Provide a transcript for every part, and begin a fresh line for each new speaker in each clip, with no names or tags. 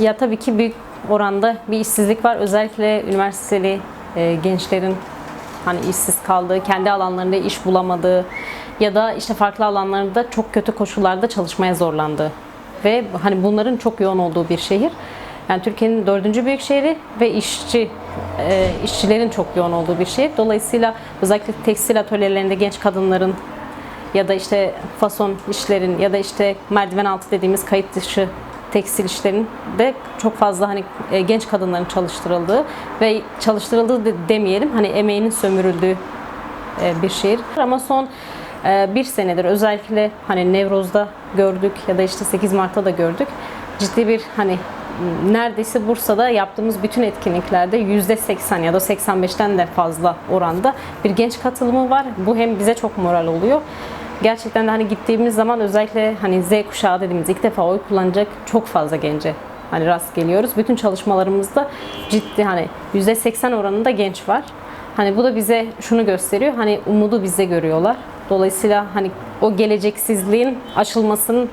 Ya tabii ki büyük oranda bir işsizlik var. Özellikle üniversiteli e, gençlerin hani işsiz kaldığı, kendi alanlarında iş bulamadığı ya da işte farklı alanlarda çok kötü koşullarda çalışmaya zorlandığı ve hani bunların çok yoğun olduğu bir şehir. Yani Türkiye'nin dördüncü büyük şehri ve işçi e, işçilerin çok yoğun olduğu bir şehir. Dolayısıyla özellikle tekstil atölyelerinde genç kadınların ya da işte fason işlerin ya da işte merdiven altı dediğimiz kayıt dışı tekstil işlerin de çok fazla hani e, genç kadınların çalıştırıldığı ve çalıştırıldığı de demeyelim hani emeğinin sömürüldüğü e, bir şehir. Ama son e, bir senedir özellikle hani Nevroz'da gördük ya da işte 8 Mart'ta da gördük. Ciddi bir hani neredeyse Bursa'da yaptığımız bütün etkinliklerde %80 ya da 85'ten de fazla oranda bir genç katılımı var. Bu hem bize çok moral oluyor. Gerçekten de hani gittiğimiz zaman özellikle hani Z kuşağı dediğimiz ilk defa oy kullanacak çok fazla gence hani rast geliyoruz. Bütün çalışmalarımızda ciddi hani %80 oranında genç var. Hani bu da bize şunu gösteriyor. Hani umudu bizde görüyorlar. Dolayısıyla hani o geleceksizliğin aşılmasının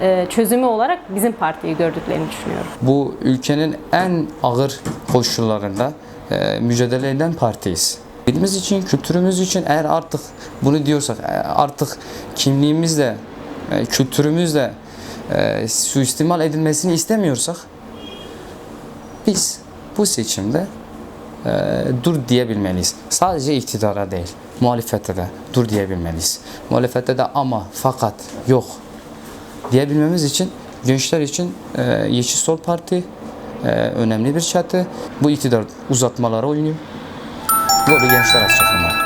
e, çözümü olarak bizim partiyi gördüklerini düşünüyorum.
Bu ülkenin en ağır koşullarında e, mücadele eden partiyiz. Dilimiz için, kültürümüz için eğer artık bunu diyorsak, e, artık kimliğimizle, e, kültürümüzle e, suistimal edilmesini istemiyorsak biz bu seçimde dur diyebilmeliyiz. Sadece iktidara değil, muhalefette de dur diyebilmeliyiz. Muhalefette de ama, fakat, yok diyebilmemiz için gençler için Yeşil Sol Parti önemli bir çatı. Bu iktidar uzatmalara oynuyor. 我都淹死了，师傅们。